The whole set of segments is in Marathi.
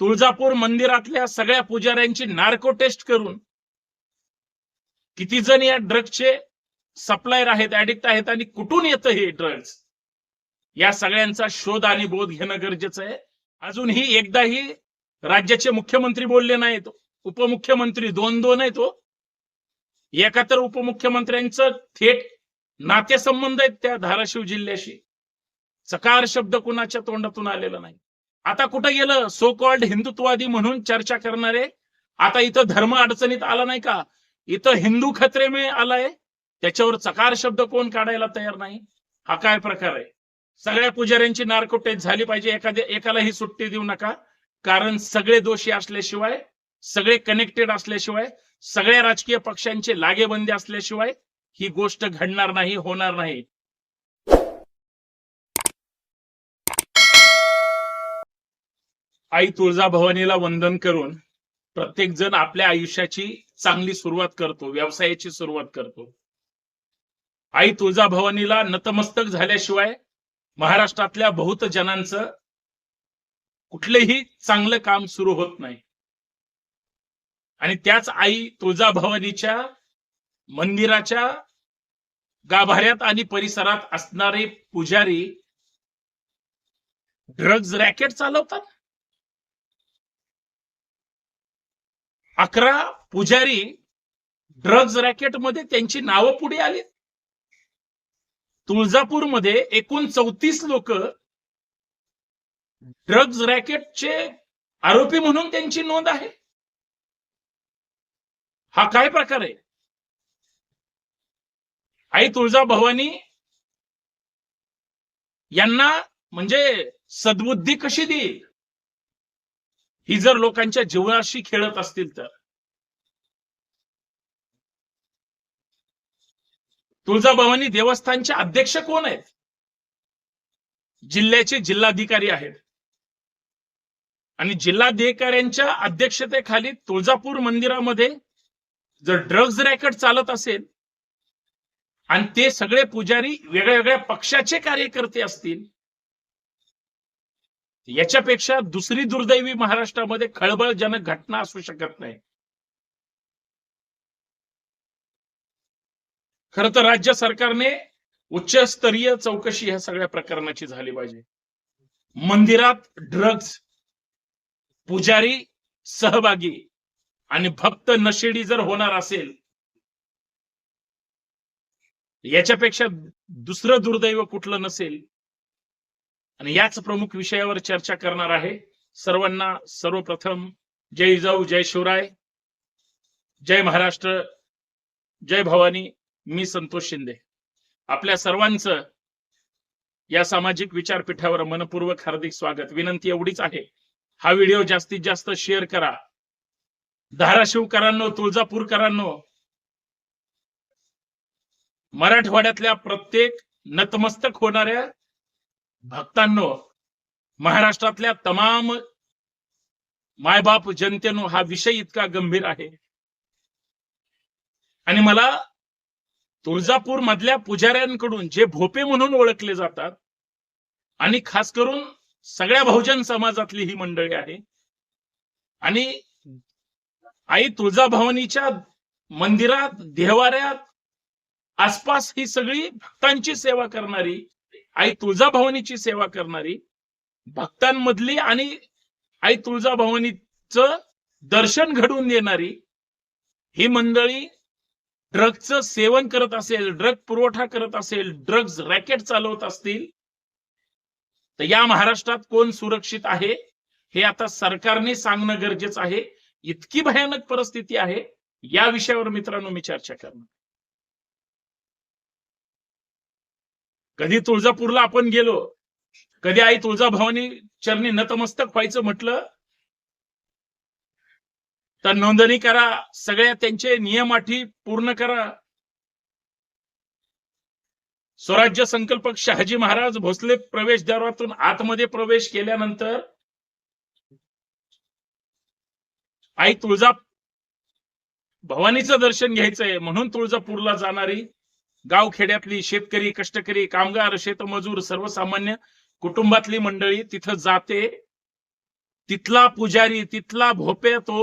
तुळजापूर मंदिरातल्या सगळ्या पुजाऱ्यांची नार्को टेस्ट करून किती जण या ड्रग्सचे सप्लायर आहेत ऍडिक्ट आहेत आणि कुठून येतं हे ड्रग्स या सगळ्यांचा शोध आणि बोध घेणं गरजेचं आहे. अजूनही एकदाही राज्याचे मुख्यमंत्री बोलले नाहीत. उपमुख्यमंत्री दोन दोन आहेत तो एका तर उपमुख्यमंत्र्यांचं थेट नातेसंबंध आहेत त्या धाराशिव जिल्ह्याशी. सकार शब्द कुणाच्या तोंडातून आलेला नाही. आता कुठं गेलं? सो कॉल्ड हिंदुत्ववादी म्हणून चर्चा करणारे आता इथं धर्म अडचणीत आला नाही का? इथं हिंदू खत्रे मे आलाय त्याच्यावर चकार शब्द कोण काढायला तयार नाही? हा काय प्रकार आहे? सगळ्या पुजाऱ्यांची नारकोटे झाली पाहिजे एखाद्या एकालाही सुट्टी देऊ नका. कारण सगळे दोषी असल्याशिवाय सगळे कनेक्टेड असल्याशिवाय सगळ्या राजकीय पक्षांचे लागेबंदी असल्याशिवाय ही गोष्ट घडणार नाही होणार नाही. आई तुळजाभवानीला वंदन करून प्रत्येक जण आपल्या आयुष्याची चांगली सुरुवात करतो व्यवसायाची सुरुवात करतो. आई तुळजाभवानीला नतमस्तक झाल्याशिवाय महाराष्ट्रातल्या बहुत जणांचं कुठलेही चांगलं काम सुरू होत नाही. आणि त्याच आई तुळजाभवानीच्या मंदिराच्या गाभाऱ्यात आणि परिसरात असणारे पुजारी ड्रग्ज रॅकेट चालवतात. अकरा पुजारी ड्रग्ज रॅकेटमध्ये त्यांची नावं पुढे आली. तुळजापूरमध्ये एकूण चौतीस लोक ड्रग्ज रॅकेटचे आरोपी म्हणून त्यांची नोंद आहे. हा काय प्रकार आहे? आई तुळजा भवानी यांना म्हणजे सद्बुद्धी कशी देईल? ही जर लोकांच्या जीवनाशी खेळत असतील तर. तुळजाभवानी देवस्थानचे अध्यक्ष कोण आहेत? जिल्ह्याचे जिल्हाधिकारी आहेत. आणि जिल्हाधिकाऱ्यांच्या अध्यक्षतेखाली तुळजापूर मंदिरामध्ये जर ड्रग्ज रॅकेट चालत असेल आणि ते सगळे पुजारी वेगळ्या वेगळ्या पक्षाचे कार्यकर्ते असतील याच्यापेक्षा दुसरी दुर्दैवी महाराष्ट्रामध्ये खळबळजनक घटना असू शकत नाही. खर तर राज्य सरकारने उच्चस्तरीय चौकशी ह्या सगळ्या प्रकरणाची झाली पाहिजे. मंदिरात ड्रग्ज पुजारी सहभागी आणि भक्त नशेडी जर होणार असेल याच्यापेक्षा दुसरं दुर्दैव कुठलं नसेल आणि याच प्रमुख विषयावर चर्चा करणार आहे. सर्वांना सर्वप्रथम जय जाऊ जय शिवराय. जय महाराष्ट्र. जय भवानी. मी संतोष शिंदे. आपल्या सर्वांचं या सामाजिक विचारपीठावर मनपूर्वक हार्दिक स्वागत. विनंती एवढीच आहे. हा व्हिडिओ जास्तीत जास्त शेअर करा. धाराशिवकरांनो तुळजापूरकरांनो मराठवाड्यातल्या प्रत्येक नतमस्तक होणाऱ्या भक्तांनो महाराष्ट्रातल्या तमाम मायबाप जनतेनो हा विषय इतका गंभीर आहे. आणि मला तुळजापूर मधल्या पुजाऱ्यांकडून जे भोपे म्हणून ओळखले जातात आणि खास करून सगळ्या बहुजन समाजातली ही मंडळी आहे आणि आई तुळजाभवानीच्या मंदिरात देवाऱ्यात आसपास ही सगळी भक्तांची सेवा करणारी आई तुळजाभवानीची सेवा करणारी भक्तांमधली आणि आई तुळजाभवानीच दर्शन घडवून देणारी ही मंडळी ड्रग्जचं सेवन करत असेल ड्रग पुरवठा करत असेल ड्रग्ज रॅकेट चालवत असतील तर या महाराष्ट्रात कोण सुरक्षित आहे? हे आता सरकारने सांगणं गरजेचं आहे. इतकी भयानक परिस्थिती आहे. या विषयावर मित्रांनो मी चर्चा करणार. कधी तुळजापूरला आपण गेलो कधी आई तुळजाभवानी चरणी नतमस्तक व्हायचं म्हटलं तर नोंदणी करा सगळ्या त्यांचे नियम अटी पूर्ण करा. स्वराज्य संकल्पक शहाजी महाराज भोसले प्रवेशद्वारातून आतमध्ये प्रवेश केल्यानंतर आई तुळजा भवानीचं दर्शन घ्यायचंय म्हणून तुळजापूरला जाणारी गावखेड्यातली शेतकरी कष्टकरी कामगार शेतमजूर सर्वसामान्य कुटुंबातली मंडळी तिथं जाते. तिथला पुजारी तिथला भोपे तो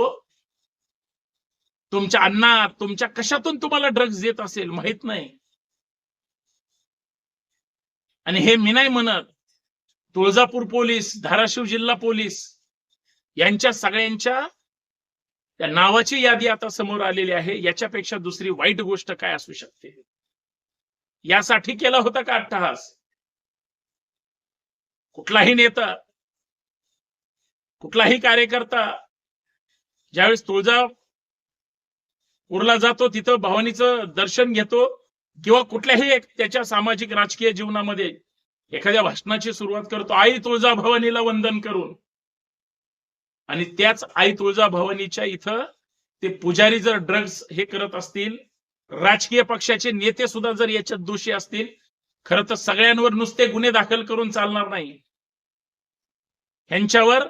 तुमच्या अन्नात तुमच्या कशातून तुम्हाला ड्रग्ज देत असेल माहीत नाही. आणि हे मी नाही म्हणत तुळजापूर पोलीस धाराशिव जिल्हा पोलीस यांच्या सगळ्यांच्या त्या नावाची यादी आता समोर आलेली आहे. याच्यापेक्षा दुसरी वाईट गोष्ट काय असू शकते? यासाठी केला होता का अट्टहास? कुठलाही नेता कुठलाही कार्यकर्ता ज्यावेळेस तुळजापूरला जातो तिथं भवानीचं दर्शन घेतो किंवा कुठल्याही त्याच्या सामाजिक राजकीय जीवनामध्ये एखाद्या भाषणाची सुरुवात करतो आई तुळजा भवानीला वंदन करून. आणि त्याच आई तुळजा भवानीच्या इथं ते पुजारी जर ड्रग्ज हे करत असतील राजकीय पक्षाचे नेते सुद्धा जर याच्यात दोषी असतील खर तर सगळ्यांवर नुसते गुन्हे दाखल करून चालणार नाही. ह्यांच्यावर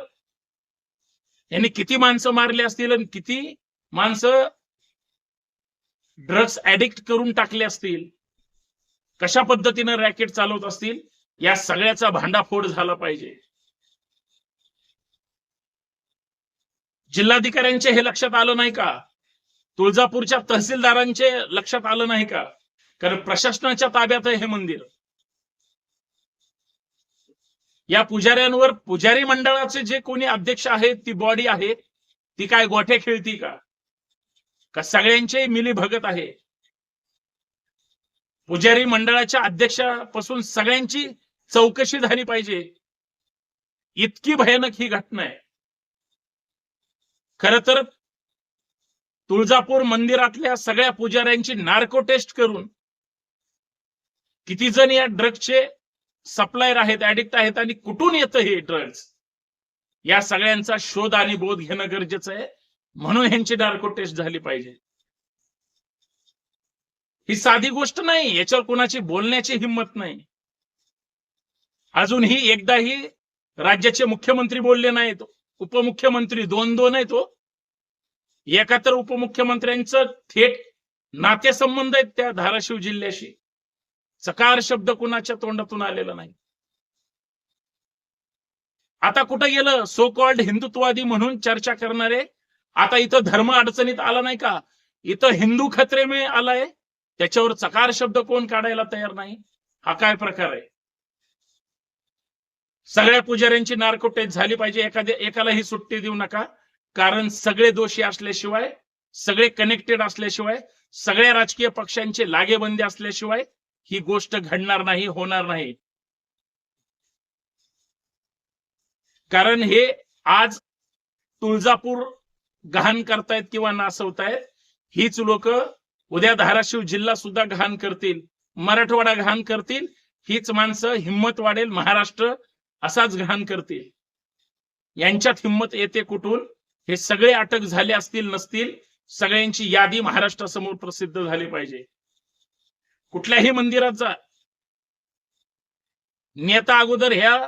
यांनी किती माणसं मारली असतील आणि किती माणसं ड्रग्ज ऍडिक्ट करून टाकले असतील कशा पद्धतीनं रॅकेट चालवत असतील या सगळ्याचा भांडाफोड झाला पाहिजे. जिल्हाधिकाऱ्यांचे हे लक्षात आलं नाही का? तुळजापूरच्या तहसीलदारांचे लक्षात आलं नाही का? कारण प्रशासनाच्या ताब्यात आहे हे मंदिर. या पुजाऱ्यांवर पुजारी मंडळाचे जे कोणी अध्यक्ष आहेत ती बॉडी आहे. ती काय गोठे खेळती का? का सगळ्यांचे मिली भगत आहे? पुजारी मंडळाच्या अध्यक्षापासून सगळ्यांची चौकशी झाली पाहिजे. इतकी भयानक ही घटना आहे. खर तर तुळजापूर मंदिरातल्या सगळ्या पुजाऱ्यांची नार्को टेस्ट करून किती जण या ड्रग्सचे सप्लायर आहेत ऍडिक्ट आहेत आणि कुठून येतं हे ड्रग्स या सगळ्यांचा शोध आणि बोध घेणं गरजेचं आहे. म्हणून ह्यांची नार्को टेस्ट झाली पाहिजे. ही साधी गोष्ट नाही याच्यावर कोणाची बोलण्याची हिंमत नाही. अजूनही एकदाही राज्याचे मुख्यमंत्री बोलले नाहीत. उपमुख्यमंत्री दोन दोन आहेत तो एका तर उपमुख्यमंत्र्यांचं थेट नातेसंबंध आहेत त्या धाराशिव जिल्ह्याशी. सकार शब्द कुणाच्या तोंडातून आलेला नाही. आता कुठं गेलं? सो कॉल्ड हिंदुत्ववादी म्हणून चर्चा करणारे आता इथं धर्म अडचणीत आला नाही का? इथं हिंदू खत्रे मे आलाय त्याच्यावर चकार शब्द कोण काढायला तयार नाही? हा काय प्रकार आहे? सगळ्या पुजाऱ्यांची नारकोटेज झाली पाहिजे एखाद्या एकालाही सुट्टी देऊ नका. कारण सगळे दोषी असल्याशिवाय सगळे कनेक्टेड असल्याशिवाय सगळ्या राजकीय पक्षांचे लागेबंदी असल्याशिवाय ही गोष्ट घडणार नाही होणार नाही. कारण हे आज तुळजापूर गहाण करतायत किंवा नासवतायत हीच लोक उद्या धाराशिव जिल्हा सुद्धा घाण करतील मराठवाडा घाण करतील हीच माणसं हिंमत वाढेल महाराष्ट्र असाच घाण करतील. यांच्यात हिंमत येते कुठून? हे सगळे अटक झाले असतील नसतील सगळ्यांची यादी महाराष्ट्रासमोर प्रसिद्ध झाली पाहिजे. कुठल्याही मंदिरात जा. नेता अगोदर ह्या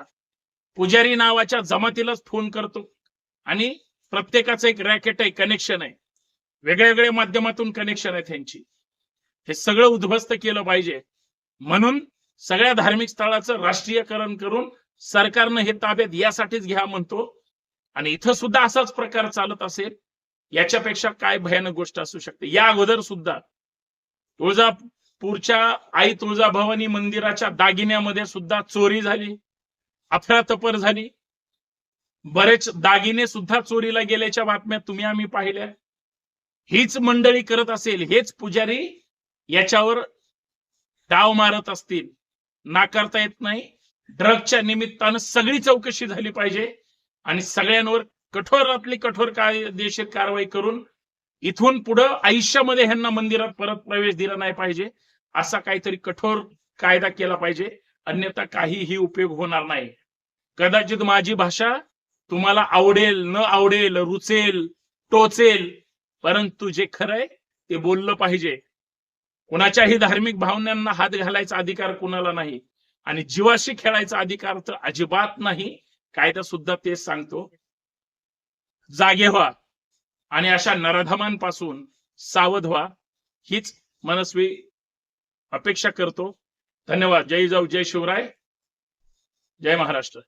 पुजारी नावाच्या जमातीलाच फोन करतो. आणि प्रत्येकाचं एक रॅकेट आहे कनेक्शन आहे. वेगळ्या वेगळ्या माध्यमातून कनेक्शन आहे त्यांची. हे सगळं उद्ध्वस्त केलं पाहिजे. म्हणून सगळ्या धार्मिक स्थळाचं राष्ट्रीयकरण करून सरकारनं हे ताब्यात यासाठीच घ्या म्हणतो. आणि इथं सुद्धा असाच प्रकार चालत असेल याच्यापेक्षा काय भयानक गोष्ट असू शकते? या अगोदर सुद्धा तुळजापूरच्या आई तुळजाभवानी मंदिराच्या दागिन्यामध्ये सुद्धा चोरी झाली अफरातफर झाली. बरेच दागिने सुद्धा चोरीला गेल्याच्या बातम्या तुम्ही आम्ही पाहिल्या. हीच मंडळी करत असेल हेच पुजारी याच्यावर डाव मारत असतील. नाकारता येत नाही. ड्रगच्या निमित्तानं सगळी चौकशी झाली पाहिजे. आणि सगळ्यांवर कठोरातली कठोर कायदेशीर कारवाई करून इथून पुढं आयुष्यामध्ये ह्यांना मंदिरात परत प्रवेश दिला नाही पाहिजे असा काहीतरी कठोर कायदा केला पाहिजे. अन्यथा काहीही उपयोग होणार नाही. कदाचित माझी भाषा तुम्हाला आवडेल न आवडेल रुचेल टोचेल परंतु जे खरंय ते बोललं पाहिजे. कुणाच्याही धार्मिक भावनांना हात घालायचा अधिकार कुणाला नाही. आणि जीवाशी खेळायचा अधिकार तर अजिबात नाही. कायदा सुद्धा तेच सांगतो. जागे व्हा आणि अशा नरधमांपासून सावध व्हा. हीच मनस्वी अपेक्षा करतो. धन्यवाद. जय जाऊ. जय शिवराय. जय महाराष्ट्र.